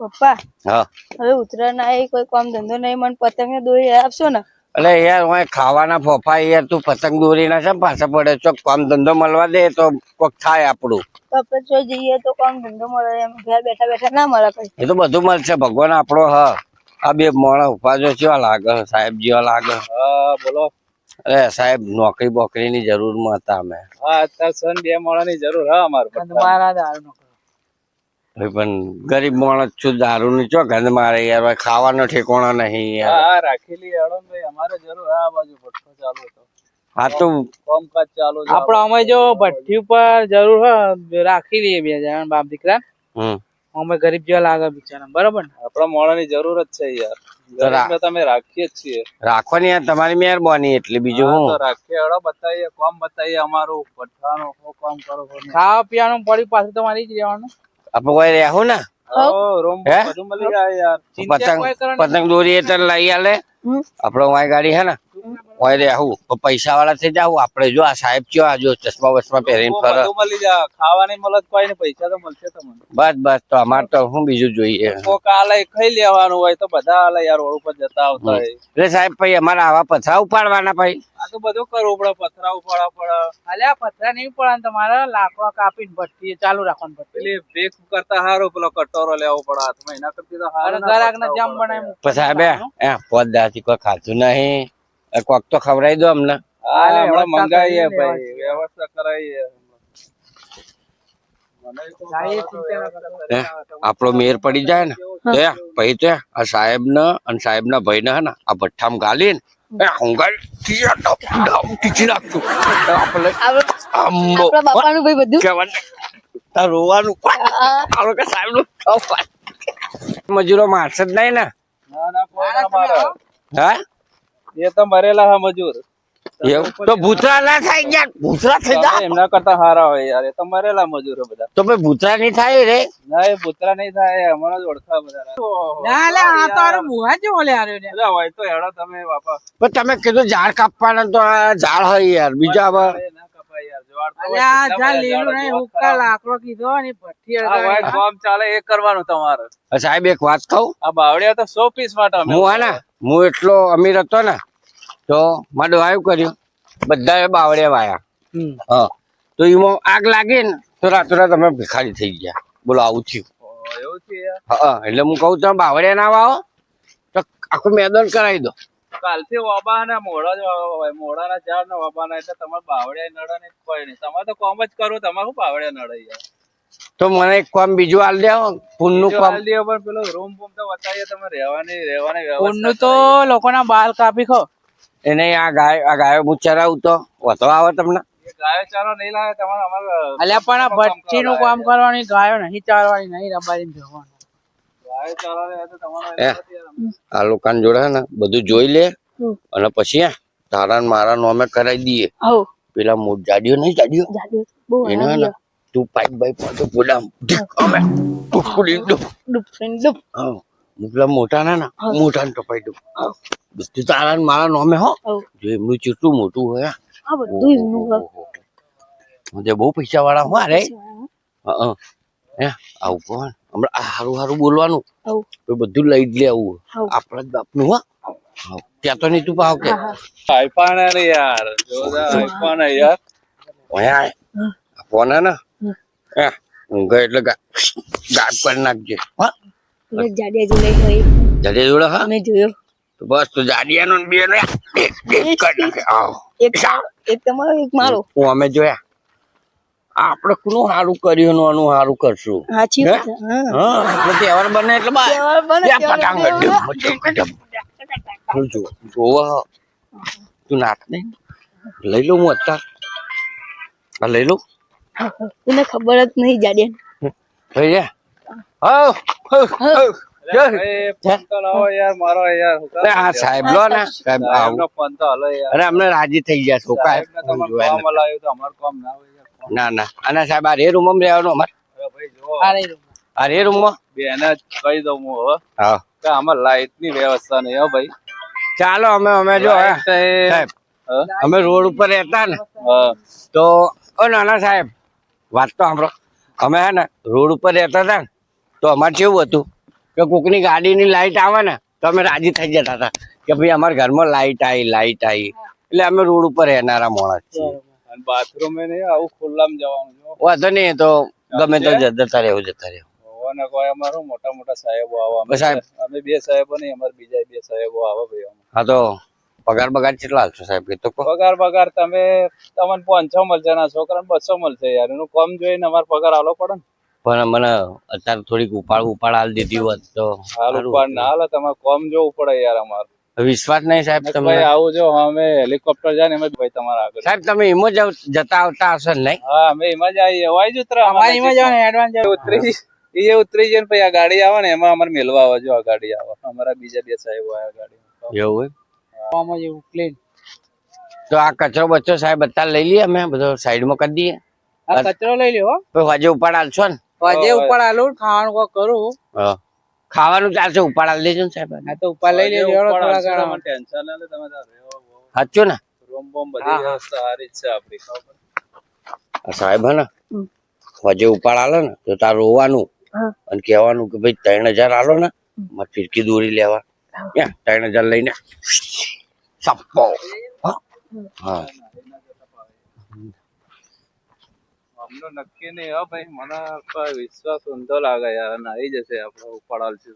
પપ્પા હા. હવે ઉત્તરાયણ આવી કોઈ કામ ધંધો નહીં મને પતંગ ને દોરી આપશો ને? એટલે યાર હું ખાવાના ફોફા યાર તું પતંગ દોરી ના છે પાછા પડે ચોક કામ ધંધો મળવા દે તો કોક થાય આપણું. આપણે જો જઈએ તો કામ ધંધો મળે એમ ઘેર બેઠા બેઠા ના મળે પછી એ તો બધું મળશે ભગવાન આપણો હ. આ બે મોણા ઉપાજો જેવા લાગે સાહેબ જેવા લાગે. હા બોલો. અરે સાહેબ નોકરી બોકરીની જરૂરમાં હતા અમે. હા અત્યારે સન બે ની જરૂર હા અમારે મારા દાળ નો હવે પણ ગરીબ માણસ છું દારૂ ની ચો ગંધ મારે યાર ખાવાનો ઠેકોણો નહીં યાર. હા રાખેલી ભાઈ અમારે જરૂર હા આ બાજુ ભઠ્ઠો ચાલુ હતો. હા તો કામકાજ ચાલુ અમે જો ભઠ્ઠી ઉપર જરૂર રાખી લઈએ બે જણા બાપ દીકરા. હમ. અમે ગરીબ જેવા લાગે બિચારા બરોબર ને? આપણા મોણાની જરૂર જ છે યાર. તમે રાખીએ જ છીએ. રાખવાની યાર તમારી મહેરબાની એટલે બીજું હું રાખીએ હળો બતાવીએ કામ બતાવીએ અમારું. ભઠ્ઠાનું કામ કરો છો ખાવા પીવાનું પડી પાછું તમારી જ રહેવાનું. આપણે કોઈ રહેવું ને? પતંગ દોરી એ તને લઈ આલે. આપડે વાય ગાડી હે ને? વાય રહેવું તો પૈસા વાળા થઈ જાવ આપડે જો આ સાહેબ કયો આ જો ચશ્મા વચમાં પહેરીને રૂમ મળી જા ખાવાની મળત કોઈ ને પૈસા તો મળશે તમને. બસ બસ તો અમાર તો હું બીજું જોઈએ? કોક આલે ખાઈ લેવાનું હોય તો બધા આલે યાર રોડ ઉપર જતા આવતા હોય. એટલે સાહેબ ભાઈ અમારા આવા પથરા ઉપાડવાના ભાઈ. આ તો બધું કરવું પડે પથરા ઉપાડવા પડે. અલ્યા પથરા નહીં પડે તમારે લાકડા કાપીને ભઠ્ઠી ચાલુ રાખવાનું પડે એટલે ભેખ કરતા હારો પેલો કટોરો લેવો પડે હાથમાં એના કરતી તો હારો ગરાક ને જમ બનાવી પછી સાહેબ એ પોત દાથી કોઈ ખાધું નહીં. કોક તો ખવડાવી દો અમને. હમણાં મંગાવીએ ભાઈ. વ્યવસ્થા કરાવીએ આપણો મેર પડી જાય ને. ત્યાં પછી ત્યાં આ સાહેબ ને અને સાહેબ ના ભાઈ ને હે ને આ ભઠ્ઠામાં ગાલી ને મજૂરો મારશે જ નહીં ને. હા? એ તો મરેલા હા મજૂર. એવું તો ભૂતરા ના થાય યાર ભૂતરા થઈ તમે જાય એમના કરતા હારા હોય યાર એ તો મરેલા મજૂરો બધા. તો ભાઈ ભૂતરા નહીં થાય રે? ના એ પુતરા નહીં થાય હમણાં જ ઓળખા બધા. ના લે આ તો હારો બુહા જેવો લે હારો લે. હોય તો હેડો તમે બાપા. પણ તમે કીધું ઝાડ કાપવાના તો આ ઝાડ હોય યાર બીજા હવે એ ના કપાય યાર જવાડ તો હોય, અલ્યા કેટલા જા બધા લીલું ઝાડો નહીં જોવા હુક્કા ખરા. લાકડો કીધો ને ભઠ્ઠી આ હોય અડગાવી. કામ ચાલે એ કરવાનું તમારે. સાહેબ એક વાત કહું? આ બાવડિયા તો સો પીસ માટે હું હા ને હું એટલો અમીર હતો ને તો મારે આવ્યું કર્યું. બધા બાવળે વાયા. હા. તો એમાં આગ લાગી ને તો રાતોરાત અમે ભિખારી થઈ ગયા. બોલો આવું થયું. હા એટલે હું કહું તમે બાવળે ના વાવો તો આખું મેદાન કરાવી દો. કાલથી વાબા ને મોડા મોડાના ઝાડ ને વાબાના એટલે તમારે બાવળિયા નડે ને કોઈ નહીં. તમારે તો કોમ જ કરો તમારે શું બાવળિયા નડે યાર? તો મને એક કામ બીજું આલ દેવો પુનનું નું કામ. હાલ દે પણ પેલો રૂમ બૂમ તો બતાવીએ તમે રહેવાની રહેવાની ઊનનું નું તો લોકોના બાલ કાપી ખો. એને આ ગાય આ ગાયો હું ચરાવું તો. વધો આવે તમને. ગાયો ચારો નહીં લાવે તમારે અમારે અલ્યા પણ આ ભઠ્ઠી નું કામ કરવાની ગાયો નહીં ચારવાની નહીં રબારી જવાનું. ગાયો ચારો તો તમારે આ લોકાન જોડે ને બધું જોઈ લે. અને પછી તારા મારા મારા નોમે કરાવી દઈએ. પેલા મોટ જાડીઓ નહીં બહુ એને ને. તું પાઇપ બાઈપ પાછો પોડા અમે દો ડૂબ ફ્રેન્ડ ડૂબ હા હું. પેલા મોટા ના ના મોટા ને ટપાઈ દઉં બધું તારા ને મારા નોમે હો. જો એમનું કેટલું મોટું હોય આ બધું એમનું. જે બહુ પૈસા વાળા હોય રે. હા હે. આવું કોણ હમણાં આ હારું હારું બોલવાનું. તો બધું લઈ જ લેવું. આપણા જ બાપનું હો. હા. ત્યાં તો નહીં તું પાવ કે. હા હા. આઈફોન ને યાર. જોરદાર આઈફોન હે. યાર. ઓયા આ ફોન હે ને. હે ઊંઘે એટલે ગાયબ કરી નાખજે. હા. જાડિયા જો લઈ હોય. જડે જોડે હા? અમે જોયો. તો બસ તો જાડિયાનો ને એક એક કરી નાખે આવ એક એક તમારો એક મારો. હું અમે જોયા. આપણે કોનું સારું કર્યું ને આનું સારું કરશું? સાચી વાત. હા? હા. તહેવાર બને એટલે બસ. તહેવાર બને, પતંગ બને. અડ્ડે, ડમ, ડમ. જો જોવા તું નહીં લઈ લઉં હું અત્યારે. આ લઈ લઉં એને ખબર જ નહીં જાડિયા થઈ જાય હવ, હવ, હવ. જય. એ ફોન તો લાવો યાર મારો યાર હું કામ અરે આ સાહેબ લો ને સાહેબ. આવું. એમનો ફોન તો હલો યાર. અરે અમને રાજી થઈ ગયા છોકરા સાહેબને તમારે કામ હલાવ્યું તો અમારું કામ ના હોય યાર ફોન. ના ના. અને સાહેબ આ રે રૂમમાં રહેવાનું અમારે? અરે ભાઈ જો. આ રહી રૂમ. આ બેને કહી દઉં હું હવે હા. આમાં લાઈટની વ્યવસ્થા નહીં હો ભાઈ. ચાલો અમે અમે જો સાહેબ અમે રોડ ઉપર રહેતા ને. હા. તો ઓ નાના સાહેબ વાત તો સાંભળો. અમે હે ને રોડ ઉપર રહેતા હતા ને તો અમારે કેવું હતું કે કોકની ગાડીની લાઇટ આવે ને તો અમે રાજી થઈ જતા હતા કે ભાઈ અમારા ઘરમાં લાઇટ આવી લાઈટ આવી એટલે અમે રોડ ઉપર રહેનારા માણસ છીએ. અને બાથરૂમ નહીં આવું ખુલ્લામાં જવાનું વાંધો નહીં તો ગમે તો જતા રહેવું જતા રહેવું. કોઈ અમારું મોટા મોટા સાહેબો આવે. અમે સાહેબ. અમે બે સાહેબો નહીં અમારે બીજા બે સાહેબો આવે ભાઈ હા તો પગાર બગાર કેટલા હાલશો સાહેબ? એ તો પગાર પગાર તમે તમને પાંચસો મળશે ના છોકરાને બસો મળશે યાર. એનું કમ જોઈને અમારે પગાર આલો પડે ને. પણ મને અત્યારે થોડીક ઉપાડ ઉપાડ હાલ દીધી હોત તો હાલ ઉપાડ ના હાલ તમારે કમ જોવું પડે યાર અમારે. વિશ્વાસ નહીં સાહેબ તમે તમને? આવું જો અમે હેલિકોપ્ટર જાય ને એમ જ ભાઈ તમારા આગળ. સાહેબ તમે એમાં જ જતા આવતા હશો ને નહીં? હા અમે એમાં જ આવીએ. હોય જ ઉતરા અમારી જ આવે એડવાન્સ ઉતરી એ ઉતરી જાય ને પછી આ ગાડી આવે ને એમાં અમારે મેલવા આવે જો આ ગાડી આવે. અમારા બીજા બે સાહેબો આ ગાડી એવું હોય જવાનું જેવું ક્લીન તો આ કચરો બચ્ચો સાહેબ અત્યારે લઈ લઈએ અમે બધો સાઈડમાં કરી દઈએ. આ કચરો લઈ લ્યો તો વાજે ઉપાડ ને? વાજે આલું ખાવાનું કો કરું. હા. ખાવાનું ચાલશે ઉપાડ દેજો ને સાહેબ. આ તો ઉપાડ લઈ લેજો થોડા ઘણા. ટેન્શન ના લે તમે સાચું ને? રોમ બોમ બધી વ્યવસ્થા સારી છે આપણી ખબર સાહેબ હે ને વાજે ઉપાડ હાલે ને તો તાર રોવાનું. અને કહેવાનું કે ભાઈ ત્રણ હજાર આલો ને મારે ફિરકી દોરી લેવા. ક્યાં? ત્રણ હજાર લઈને. સપ્પો હા. હા અમને નક્કી નહીં હો ભાઈ મને કોઈ વિશ્વાસ ઊંધો લાગે યાર અને આવી જશે આપણે ઉપાડાલ છે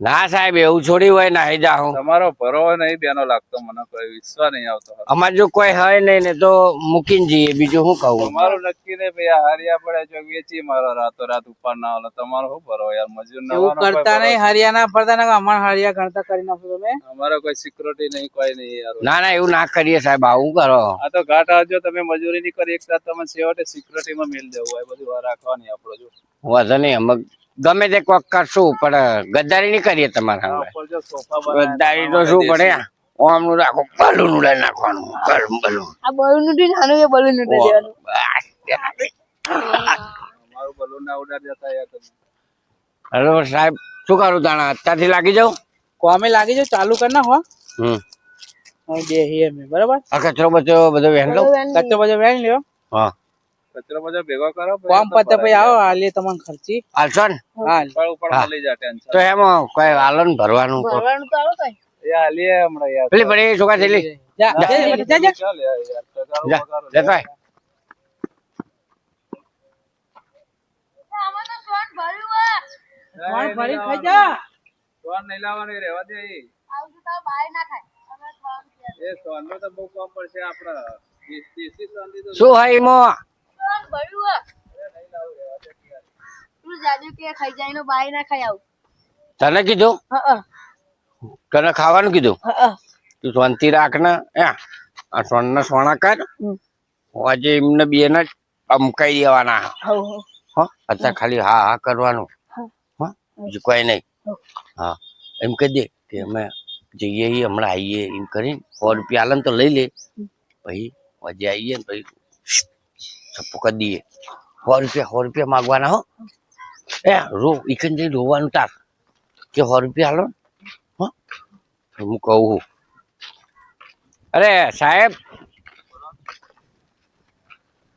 ના સાહેબ એવું છોડી હોય ના જા હું. તમારો ભરો નહીં બેનો લાગતો મને કોઈ વિશ્વાસ નહીં આવતો અમાર જો કોઈ હોય નહીં ને તો મૂકીને જઈએ બીજું શું કહું? તમારું નક્કી નહીં ભાઈ હારિયા પડે જો વેચી મારો રાતો રાત ઉપર ના આવે તમારો શું ભરો યાર મજૂર એવું કરતા નહીં હરિયાણા ફરતા ના અમાર હરિયા ગણતા કરી નાખો તમે. અમારો કોઈ સિક્યુરિટી નહીં કોઈ નહીં યાર. ના ના એવું ના કરીએ સાહેબ આવું કરો? આ તો ઘાટ આવજો તમે મજૂરી નહીં કરી એક સાથ તમે છેવટે સિક્યુરિટીમાં મેલ દેવું હોય બધું વાર રાખવાની આપણો જો. વાંધો નહીં અમે ગમે તે કોક કરશું પણ ગદ્દારી નહીં કરીએ તમારા ગદ્દારી તો શું પડે? ઓમનું રાખો બલૂન ઉડાડી નાખવાનું બલૂન બલૂન. આ બલૂન ઉડી નાનું એ બલૂન ઉડી દેવાનું? અમારું બલૂન ના ઉડાડ જતા યાર તમે. હેલો સાહેબ શું કરું તાણા? અત્યારથી લાગી જાઉં? કોમે લાગી જાઉં ચાલુ કરી હો. હમ. બે હિયર મે બરાબર? આ કચરો બચો બધો વહેન લઉં? કચરો બધો વેણ લ્યો. હા. કચરો બધો ભેગો કરો કોમ પતે પછી આવો હાલીએ તમને ખર્ચી. હાલશો ને? હાલ. ઉપર હાલી હા. ટેન્શન તો એમાં કઈ હાલો ને ભરવાનું ભરવાનું તો આવો કઈ એ હાલીએ હમણાં યાર. પેલી પડી છોકરા થયેલી જા જા, જા, જા. ચાલ યાર યાર જા પગારો કોણ ફરી ખાઈ જા. સોન નહીં લાવવાની રહેવા દે ઈ. એ સોનનો તો બહુ કમ પડશે આપડે દેશ- દેશી સોન લીધું શું જાજુ કે ખાઈ જાય નો બાય ના ખાઈ આવું. તને કીધું? હા તને ખાવાનું કીધું? હા તું શાંતિ રાખ ને આ આ સોનના સોના કર. આજે એમને બે ને અમકાઈ દેવાના. અત્યારે ખાલી હા હા કરવાનું. બીજું કોઈ નહીં. હા. એમ કહી દે કે અમે જઈએ હમણાં આવીએ એમ કરીને સો રૂપિયા આલન તો લઈ લે. પછી આજે આવીએ ને પછી છપ્પો કરી દઈએ સો રૂપિયા સો રૂપિયા માગવાના હો. એ રો ઈકન જઈ રોવાનું તાર. કે સો રૂપિયા હાલો હો. હું કહું છું. અરે સાહેબ.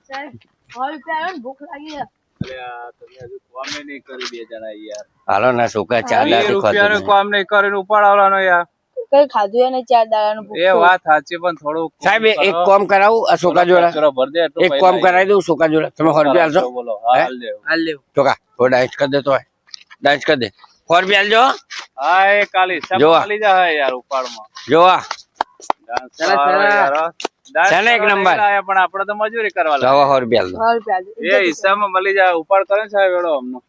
સાહેબ સો રૂપિયા આવે ને ભૂખ લાગી છે. એટલે આ તમે હજુ કોમે નહીં કર્યું બે જણા યાર. હાલો ના છોકરા ચાર કામ નહીં કરીને ઉપાડવાનો યાર. કઈ ખાધું એને ચાર દાડાનું નું એ વાત સાચી પણ થોડું સાહેબ એક કામ કરાવું આ છોકરા જોડા. એક કોમ કરાવી દઉં છોકરા જોડા. તમે સો બી આલજો બોલો હા હાલ હાલ ચોકા તો ડાયસ કરી દે તો ડાયસ કરી દે. સો બી આલજો હા એ કાલી હિસાબ જોવા. ચાલી જાય યાર ઉપાડમાં. જોવા. ચાલો, ચાલો. હો. એક નંબર. પણ આપણે તો મજૂરી કરવા એ હિસાબમાં મળી જાય ઉપાડ કરે છે સાહેબ અમને.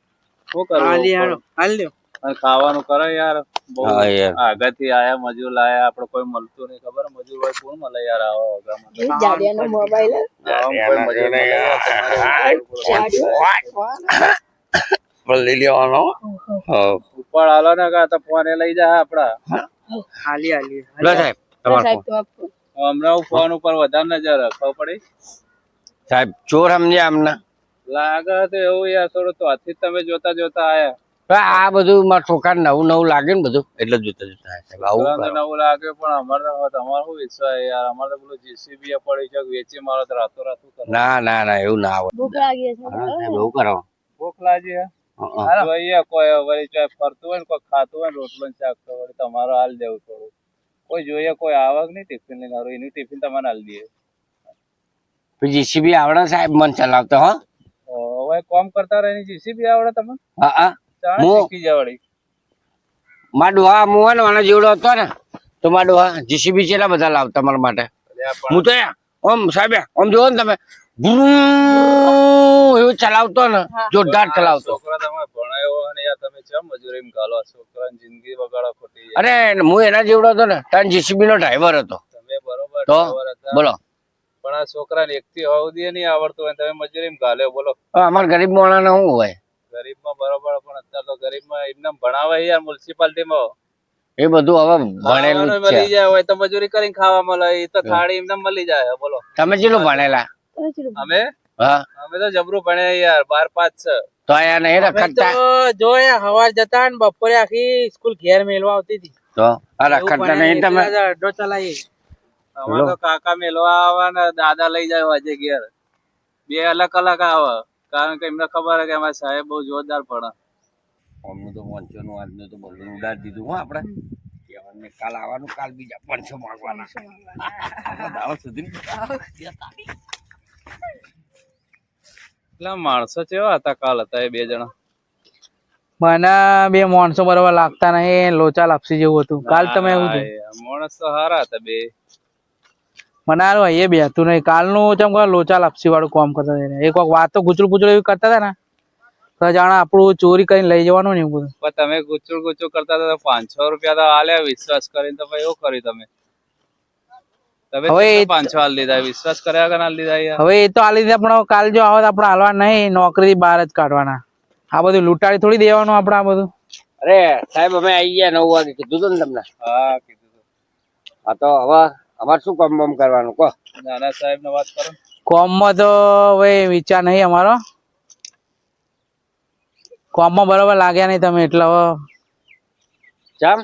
શું કરવું હાલ લ્યો અને ખાવાનું કરે યાર. બહુ હા, યાર. આગળથી આયા મજૂર લાયા આપડે કોઈ મળતું નહીં. ખબર? મજૂર હોય કોણ મળે યાર આવો હગામાં એ જાડિયાનો મોબાઈલ આવા કોઈ મજૂર મળે યાર, તમારે પણ લઈ લેવાનો. હા. ઉપાડ હાલો ને કાં તો ફોન એ લઈ જાય આપડા. હાલી હાલી. લો સાહેબ તમારો સાહેબ ફોન. હમણાં હું ફોન ઉપર વધારે નજર રાખવા પડી. સાહેબ ચોર સમજ્યા હમણાં? લાગે તો એવું યાર થોડું તો હાથથી જ તમે જોતા જોતા આયા. આ બધું મારા છોકરા નવું નવું લાગે ને બધું. એટલે જોતા જોતા સાહેબ આવું. નવું લાગે પણ અમારે તમારે શું વિશ્વાસ યાર? અમારે તો પેલું જીસીબી પડી છે વેચી મારો તો રાતો રાતો ના ના ના એવું ના આવે ભૂખ લાગી છે બહુ કરો. ભૂખ લાગી. જોઈએ કોઈ વળી ચાહે ફરતું હોય ને કોઈ ખાતું હોય ને રોટલો ને શાક તો વળી તમારો હાલ દેવું થોડું કોઈ જોઈએ કોઈ આવક નહીં ટિફિન લઈને હારું એનું ટિફિન તમારે હાલ દઈએ. પછી જીસીબી આવડે સાહેબ મન ચલાવતો હો. હવે કોમ કરતા રહે જીસીબી આવડે તમને? હા હા. મારા ડોહા હું ને જેવડો હતો ને તો મારા ડોહા જીસીબી કેટલા બધા લાવતા મારા માટે. હું તો ઓમ સાહેબ ઓમ જોવો ને તમે ભૂં એવું ચલાવતો ને જોરદાર ચલાવતો. તમે ભણાયો તમે ચમ મજૂરી ગાલો છોકરાની જિંદગી બગાડો ખોટી અરે હું એના જેવડો હતો ને ત્યાં જીસીબી નો ડ્રાઈવર હતો. તમે બરોબર તો? બોલો. પણ આ છોકરા ને એક થી દે નહીં આવડતું હોય તમે મજૂરી ગાલ્યો બોલો. હવે અમારા ગરીબ માણસને શું હોય? ગરીબમાં બરોબર પણ અત્યારે તો ગરીબમાં એમને ભણાવે યાર મ્યુનિસિપાલિટીમાં. એ બધું હવે ભણેલું જ છે મળી જાય હોય તો મજૂરી કરીને ખાવા મળે એ તો થાળી એમને મળી જાય બોલો. તમે કેટલું ભણેલા? અમે? હા. અમે તો જબરું ભણે યાર બાર પાંચ છ. તો આયા નહીં રખડતા જો હવાર જતા ને બપોરે આખી સ્કૂલ ઘેર મેલવા આવતી હતી. તો આ રખડતા નહીં તમે અડ્ડો ચલાવીએ. અમારે તો કાકા મેલવા આવે ને દાદા લઈ જાય હોજે ઘેર. બે અલગ અલગ આવે. કારણ કે એમને ખબર હે કે અમારા સાહેબ બહુ જોરદાર ભણે. અમનું તો પંચોનું આજનું તો બધું ઉડાડી દીધું હો આપણે. કહેવાનું કાલ આવવાનું કાલ બીજા પાંચસો માંગવાના. દાવો સુધી એટલે માણસો કેવા હતા કાલ હતા એ બે જણા? મને બે માણસો બરોબર લાગતા નહીં લોચા લાપસી જેવું હતું. કાલ તમે એવું માણસ તો સારા હતા બે. મને હારું એ બે હતું નહીં. કાલનું ચમ કહો લોચા લાપસી વાળું કામ કરતા હતા એક વખત વાતો તો ગુચડું ગુચડું એવી કરતા હતા ને. તો જાણે આપણું ચોરી કરીને લઈ જવાનું ને એવું બધું. તમે ગુચુડ ગુચુડ કરતા હતા તો પાંચસો રૂપિયા તો આલ્યા વિશ્વાસ કરીને તો ભાઈ એવું કર્યું તમે. હવે પાંચસો હાલ દીધા વિશ્વાસ કર્યા કે ના લીધા હવે એ તો આલી દીધા પણ કાલ જો આવે આપણે હાલવા નહીં નોકરી બહાર જ કાઢવાના. આ બધું લૂંટાડી થોડી દેવાનું આપણે આ બધું. અરે સાહેબ અમે આવી ગયા નવ વાગે. કીધું હતું ને તમને? હા કીધું તું. હા તો હવે અમારે શું કોમ બમ કરવાનું? કહો. નાના સાહેબ ને વાત કરો. કોમમાં તો હવે વિચાર નહીં અમારો. કોમમાં બરોબર લાગ્યા નહીં તમે એટલે હવે ચમ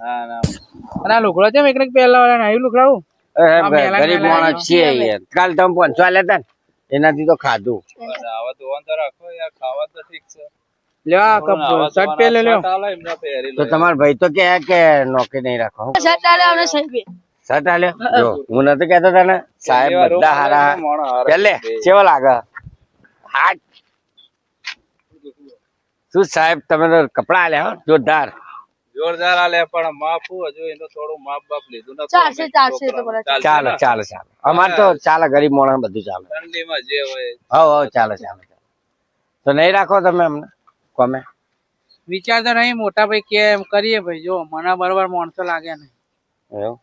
ના ના. અને આ લુકડો છે એક પહેલા વાળા આવ્યું લુકડાવું ગરીબ માણસ છીએ યાર. કાલ તમે પહોંચવા લેતા ને એનાથી તો ખાધું. આવા ધોવાનું તો રાખો યાર ખાવા તો ઠીક છે. લ્યો આ પણ આવા કપ શર્ટ પહેરી લ્યો. શર્ટ આલે એમને પહેરી તો લો. ભાઈ તો કે કે નોકરી નહીં રાખો. શર્ટ આલે અમને સાહેબે. શર્ટ લે જો હું નતો કહેતો તને. સાહેબ બધા હારા. પેલે કેવો લાગે? હાથ શું સાહેબ તમે તો કપડા હો જોરદાર. જોરદાર આલે પણ માપું હજુ એનું થોડું માપ બાપ લીધું નથી ચાલશે, ચાલશે તો બરાબર. ચાલે? ચાલે ચાલે. અમાર તો ચાલે ગરીબ માણસ બધું ચાલે. ઠંડીમાં જે હોય. હવ હવ ચાલે ચાલે ચાલે. તો નહીં રાખો તમે અમને કોમે? વિચાર તો નહીં મોટા ભાઈ કે એમ કરીએ ભાઈ. જો મને બરોબર માણસો લાગે નહીં. એવું?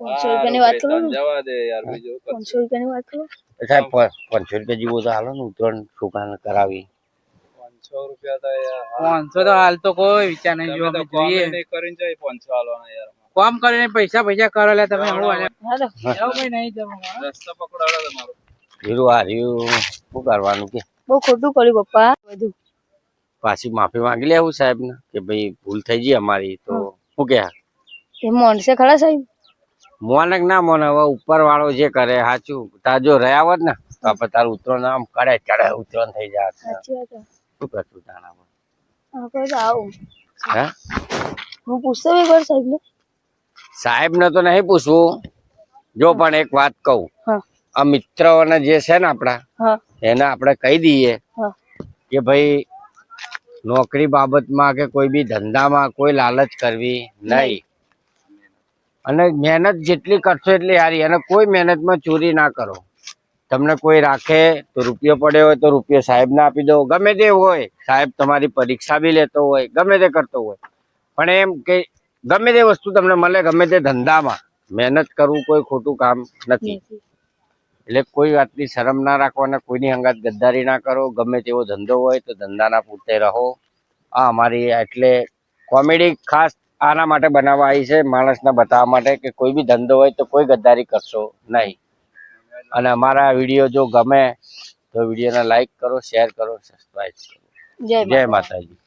પાંચસો રૂપિયાની વાત કરો જવા દે યાર બીજું પાંચસો રૂપિયાની વાત કરો. સાહેબ પાંચસો રૂપિયા જેવું તો હાલો ને ઉત્તરાયણ છોકરાને કરાવી. પાંચસો રૂપિયા તો યાર પાંચસો તો હાલ તો કોઈ વિચાર નહીં જો અમે જોઈએ કરીને જાય પાંચસો આલવાના યાર કામ કરીને પૈસા પૈસા કરો લે તમે હું હાલે. હાલો. એવું નહીં તમે રસ્તો પકડાડો તમારો. હીરું હાર્યું શું કરવાનું કે? બહુ ખોટું કર્યું પપ્પા. બધું. પાછી માફી માંગી લેવું સાહેબ ને કે ભાઈ ભૂલ થઈ ગઈ અમારી તો શું કે? એ મોનસે ખરા સાહેબ? મોને ના મોને હવે ઉપર વાળો જે કરે સાચું તાર જો રહ્યા હોત ને તો આપણે તારું ઉતરણ આમ કરે ચડે ઉતરણ થઈ જાય. શું કરશું તારા હે પૂછતો સાહેબ ને સાહેબ ને તો નહીં પૂછવું. જો પણ એક વાત કહું. આ મિત્રોને જે છે ને આપણા એને આપણે કહી દઈએ કે ભાઈ નોકરી બાબતમાં કે કોઈ બી ધંધામાં કોઈ લાલચ કરવી નહીં. અને મહેનત જેટલી કરશો એટલી સારી અને કોઈ મહેનતમાં ચોરી ના કરો. તમને કોઈ રાખે તો રૂપિયો પડ્યો હોય તો રૂપિયો સાહેબને આપી દો. ગમે તે હોય સાહેબ તમારી પરીક્ષા બી લેતો હોય ગમે તે કરતો હોય. પણ એમ કે ગમે તે વસ્તુ તમને મળે ગમે તે ધંધામાં. મહેનત કરવું કોઈ ખોટું કામ નથી. એટલે કોઈ વાતની શરમ ના રાખવાના કોઈની અંગાત ગદ્દારી ના કરો. ગમે તેવો ધંધો હોય તો ધંધાના પૂરતે રહો. આ અમારી એટલે કોમેડી ખાસ આના માટે બનાવવા આવી છે માણસને બતાવવા માટે કે કોઈ બી ધંધો હોય તો કોઈ ગદ્દારી કરશો નહીં. અને અમારા વીડિયો જો ગમે તો વિડીયોને લાઈક કરો શેર કરો સબસ્ક્રાઈબ કરો. જય જય માતાજી.